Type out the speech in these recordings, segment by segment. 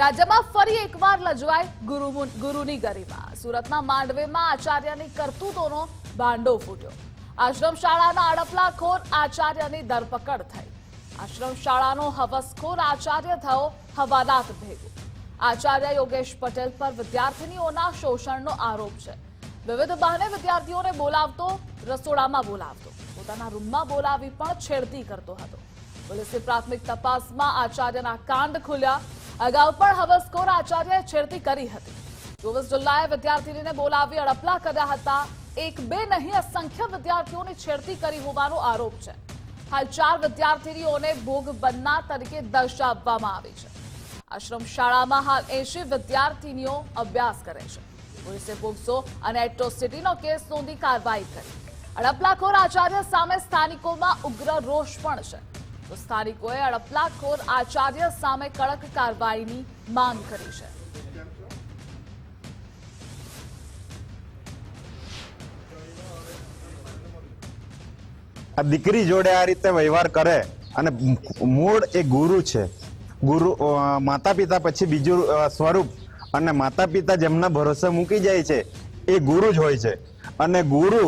રાજ્યમાં ફરી એકવાર લજવાય ગુરુ ગુરુની ગરિમા. સુરતના માંડવેમાં આચાર્યની કરતૂતોનો ભાંડો ફૂટ્યો. આશ્રમ શાળાના અડપલાખોર આચાર્યની ધરપકડ થઈ. આશ્રમ શાળાનો હવસખોર આચાર્ય થયો હવાલાત ભેગો. આચાર્ય યોગેશ પટેલ પર વિદ્યાર્થીનીઓના શોષણનો આરોપ છે. વિવિધ બહાને વિદ્યાર્થીઓને બોલાવતો, રસોડામાં બોલાવતો. પોતાના રૂમમાં બોલાવી પણ છેડતી કરતો હતો. પોલીસે પ્રાથમિક તપાસમાં આચાર્યના કાંડ ખુલ્યા. અગાઉ પણ હવસખોર આચાર્યએ છેડતી કરી હતી. ચોવીસ જુલાઈએ વિદ્યાર્થીનીને બોલાવી અડપલા કર્યા હતા. એક બે નહીં, અસંખ્ય વિદ્યાર્થીઓની છેડતી કરી હોવાનો આરોપ છે. હાલ ચાર વિદ્યાર્થીનીઓને ભોગ બનનાર તરીકે દર્શાવવામાં આવી છે. આશ્રમ શાળામાં હાલ એંશી વિદ્યાર્થીનીઓ અભ્યાસ કરે છે. પોલીસે પોક્સો અને એટ્રોસિટીનો કેસ નોંધી કાર્યવાહી કરી. અડપલાખોર આચાર્ય સામે સ્થાનિકોમાં ઉગ્ર રોષ પણ છે. તો સ્થાનિકોએ અડપલાખોર આચાર્ય સામે કડક કાર્યવાહીની માંગ કરી છે. આ દીકરી જોડે આ રીતે વ્યવહાર કરે અને મૂળ એ ગુરુ છે. ગુરુ માતા પિતા પછી બીજું સ્વરૂપ અને માતા પિતા જેમના ભરોસે મૂકી જાય છે, એ ગુરુ જ હોય છે. અને ગુરુ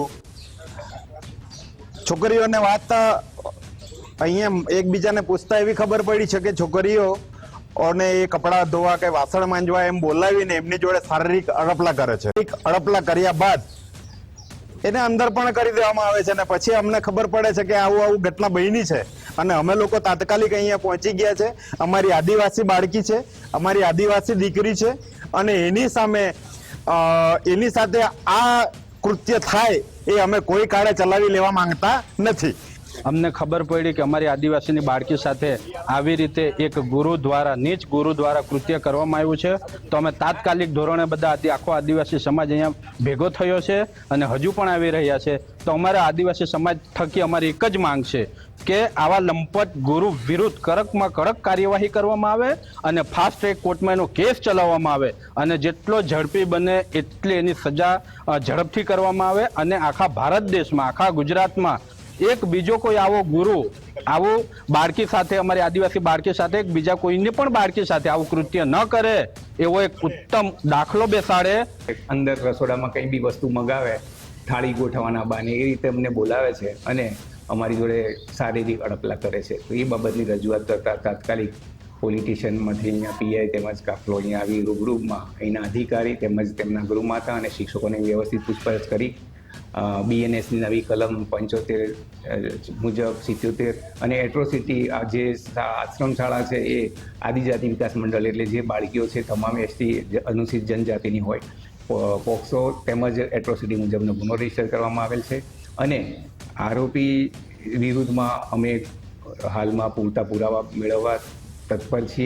છોકરીઓને વાત અહીંયા એકબીજાને પૂછતા એવી ખબર પડી છે કે છોકરીઓ અને એ કપડાં ધોવા કે વાસણ માંજવા એમ બોલાવીને એમની જોડે શારીરિક અડપલા કરે છે. અડપલા કર્યા બાદ એને અંદર પણ કરી દેવામાં આવે છે અને પછી અમને ખબર પડે છે કે આવું આવું ઘટના બની છે. અને અમે લોકો તાત્કાલિક અહીંયા પહોંચી ગયા છે. અમારી આદિવાસી બાળકી છે, અમારી આદિવાસી દીકરી છે અને એની સામે એની સાથે આ કૃત્ય થાય એ અમે કોઈ કાળે ચલાવી લેવા માંગતા નથી. અમને ખબર પડી કે અમારી આદિવાસીની બાળકી સાથે આવી રીતે એક ગુરુ દ્વારા, નીચ ગુરુ દ્વારા કૃત્ય કરવામાં આવ્યું છે. તો અમે તાત્કાલિક ધોરણે બધા આખો આદિવાસી સમાજ અહીંયા ભેગો થયો છે અને હજુ પણ આવી રહ્યા છે. તો અમારા આદિવાસી સમાજ થકી અમારી એક જ માંગ છે કે આવા લંપટ ગુરુ વિરુદ્ધ કડકમાં કડક કાર્યવાહી કરવામાં આવે અને ફાસ્ટ ટ્રેક કોર્ટમાં એનો કેસ ચલાવવામાં આવે અને જેટલો ઝડપી બને એટલી એની સજા ઝડપથી કરવામાં આવે અને આખા ભારત દેશમાં, આખા ગુજરાતમાં એક બીજો કોઈ આવો ગુરુ, આવું બાળકી સાથે, અમારી આદિવાસી બાળકી સાથે, એક બીજા કોઈને પણ બાળકી સાથે આવું કૃત્ય ન કરે, એવો એક ઉત્તમ દાખલો બેસાડે. અંદર રસોડામાં કંઈ બી વસ્તુ મગાવે, થાળી ગોઠવવાના બાને, એ રીતે અમને બોલાવે છે અને અમારી જોડે શારીરિક અડપલા કરે છે. તો એ બાબતની રજૂઆત કરતા તાત્કાલિક પોલિટિશિયનમાંથી અહીંયા પીઆઈ તેમજ કાફલો અહીંયા આવી રૂબરૂમાં અહીંના અધિકારી તેમજ તેમના ગૃહમાતા અને શિક્ષકોને વ્યવસ્થિત પૂછપરછ કરી બીએનએસની નવી કલમ પંચોતેર મુજબ સિત્યોતેર અને એટ્રોસિટી આ જે આશ્રમ શાળા છે એ આદિજાતિ વિકાસ મંડળ એટલે જે બાળકીઓ છે તમામ એસટી અનુસૂચિત જનજાતિની હોય. પોક્સો તેમજ એટ્રોસિટી મુજબનો ગુનો રજિસ્ટર કરવામાં આવેલ છે અને આરોપી વિરુદ્ધમાં અમે હાલમાં પૂરતા પુરાવા મેળવવા તત્પર છીએ.